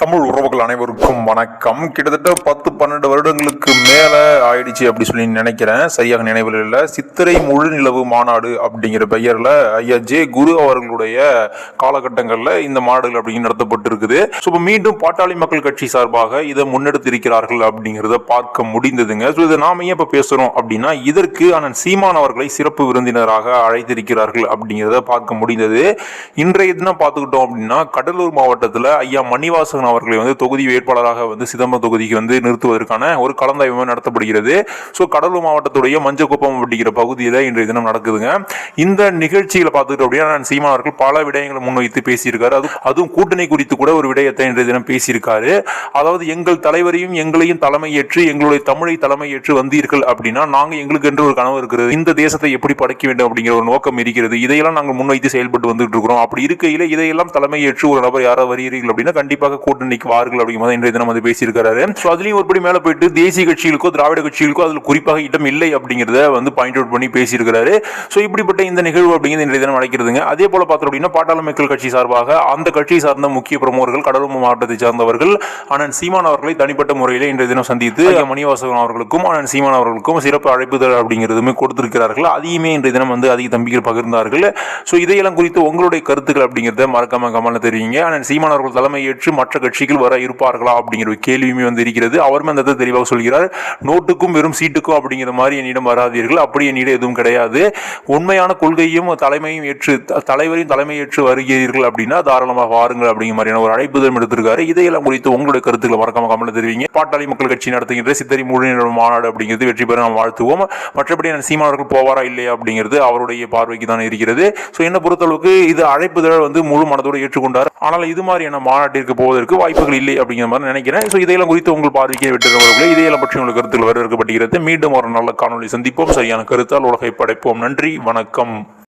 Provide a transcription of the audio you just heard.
தமிழ் உறவுகள் அனைவருக்கும் வணக்கம். கிட்டத்தட்ட பத்து பன்னெண்டு வருடங்களுக்கு மேல ஆயிடுச்சு அப்படி சொல்லி நினைக்கிறேன். சரியாக நினைவில் இல்லை. சித்திரை முழு நிலவு மாநாடு அப்படிங்கிற பெயர்ல ஐயா ஜே குரு அவர்களுடைய காலகட்டங்களில் இந்த மாநாடுகள் அப்படின்னு நடத்தப்பட்டிருக்குது. ஸோ இப்போ மீண்டும் பாட்டாளி மக்கள் கட்சி சார்பாக இதை முன்னெடுத்திருக்கிறார்கள் அப்படிங்கிறத பார்க்க முடிந்ததுங்க. ஸோ இதை நாம ஏன் இப்போ பேசுறோம் அப்படின்னா இதற்கு அண்ணன் சீமான் அவர்களை சிறப்பு விருந்தினராக அழைத்திருக்கிறார்கள் அப்படிங்கிறத பார்க்க முடிந்தது. இன்றைய தினம் பார்த்துக்கிட்டோம் அப்படின்னா கடலூர் மாவட்டத்தில் ஐயா மணிவாசகன் அவர்களை வந்து தொகுதி வேட்பாளராக வந்து சிதம்பரம் தொகுதிக்கு வந்து நிறுத்துவதற்கான ஒரு கலந்தாய்வு நடத்தப்படுகிறது. ஸோ கடலூர் மாவட்டத்துடைய மஞ்சக்குப்பம் அப்படிங்கிற பகுதியில் இன்றைய தினம் நடக்குதுங்க. இந்த நிகழ்ச்சியில் பார்த்துக்கிட்டோம் அப்படின்னா நான் சீமான் அவர்கள் பல விடயங்களை முன்வைத்து பேசியிருக்காரு. அது அதுவும் கூட்டணி குறித்து கூட ஒரு விடயத்தை இன்றைய தினம் பேசியிருக்காரு. அதாவது எங்கள் தலைவரையும் எங்களையும் தலைமையேற்று எங்களுடைய தமிழை தலைமையேற்று வந்தீர்கள் அப்படின்னா நாங்கள் எங்களுக்கு என்று ஒரு கனவு இருக்கிறது. இந்த தேசத்தை எப்படி படைக்க வேண்டும் அப்படிங்கிற ஒரு நோக்கம் இருக்கிறது. இதையெல்லாம் நாங்கள் முன்வைத்து செயல்பட்டு வந்துட்டு இருக்கிறோம். அப்படி இருக்கையில் இதையெல்லாம் தலைமையேற்று ஒரு நபர் யாராவது வருகிறீர்கள் அப்படின்னா கண்டிப்பாக கூட்டணி வாருங்கள் அப்படிங்கிற மாதிரி இன்றைய தினம் வந்து பேசியிருக்காரு ஸோ அதுலயும் ஒருபடி மேல போயிட்டு தேசிய கட்சிகளுக்கோ திராவிட கட்சிகளுக்கோ அதில் குறிப்பாக இடம் இல்லை அப்படிங்கிறத வந்து பாயிண்ட் அவுட் பண்ணி பேசியிருக்கிறாரு. ஸோ இப்படிப்பட்ட இந்த நிகழ்வு அப்படிங்கிறது இன்றைய தினம் நடக்கிறதுங்க. அதே போல பார்த்தோம் அப்படின்னா பாட்டாளி மக்கள் கட்சி சார்பாக அந்த கட்சியை சார்ந்த முக்கிய பிரமுகர்கள் கடலூர் மாவட்டத்தை சார்ந்தவர்கள் அண்ணன் சீமான் அவர்களை தனிப்பட்ட முறையில் இன்றைய தினம் சந்தித்து மணிவாசகன் அவர்களுக்கும் அண்ணன் சீமான் அவர்களுக்கும் சிறப்பு அழைப்புதல் அப்படிங்கிறதுமே கொடுத்திருக்கிறார்கள். அதையுமே இன்றைய தினம் வந்து அதிக தம்பிகள் பகிர்ந்தார்கள். ஸோ இதையெல்லாம் குறித்து உங்களுடைய கருத்துக்கள் அப்படிங்கிறத மறக்காம கமல தெரிவிங்க. அண்ணன் சீமான் அவர்கள் தலைமையேற்று மற்ற கட்சிகள் வர இருப்பார்களா அப்படிங்கிற ஒரு கேள்வியுமே வந்து இருக்கிறது. அவருமே அந்த தெளிவாக சொல்கிறார். நோட்டுக்கும் வெறும் சீட்டுக்கும் அப்படிங்கிற மாதிரி என்னிடம் வராதீர்கள். அப்படி என்னிடம் எதுவும் கிடையாது. உண்மையான கொள்கையும் தலைமையும் ஏற்று த- தலைவரையும் தலைமை ஏற்று வருகிறீர்கள் அப்படின்னா தாராளமாக வாருங்கள் அப்படிங்கிற மாதிரியான ஒரு அழைப்புதல் எடுத்திருக்காரு. இதையெல்லாம் குறித்து உங்களுடைய கருத்துக்களை மறக்காம கமெண்ட் தெரிவிங்க. பாட்டாளி மக்கள் கட்சி நடத்துகின்ற சித்தரி முழு மாநாடு அப்படிங்கிறது வெற்றி பெற நாம் வாழ்த்துவோம். மற்றபடி நான் சீமானவர்கள் போவாரா இல்லையா அப்படிங்கிறது அவருடைய பார்வைக்கு தான் இருக்கிறது. ஸோ என்னை பொறுத்தளவுக்கு இது அழைப்புதழ் வந்து முழு மனதோடு ஏற்றுக்கொண்டார். ஆனால் இது மாதிரியான மாநாட்டிற்கு போவதற்கு வாய்ப்புகள் இல்லை அப்படிங்கிற மாதிரி நினைக்கிறேன். ஸோ இதையெல்லாம் குறித்து உங்கள் பார்வைக்கு விட்டுறவர்களே இதையெல்லாம் பற்றி உங்களுக்கு கருத்துக்கள் வரவேற்கப்படுகிறது மீண்டும் ஒரு நல்ல காணொலி சந்திப்போம். சரியான கருத்தால் உலகை படைப்போம். நன்றி. வணக்கம்.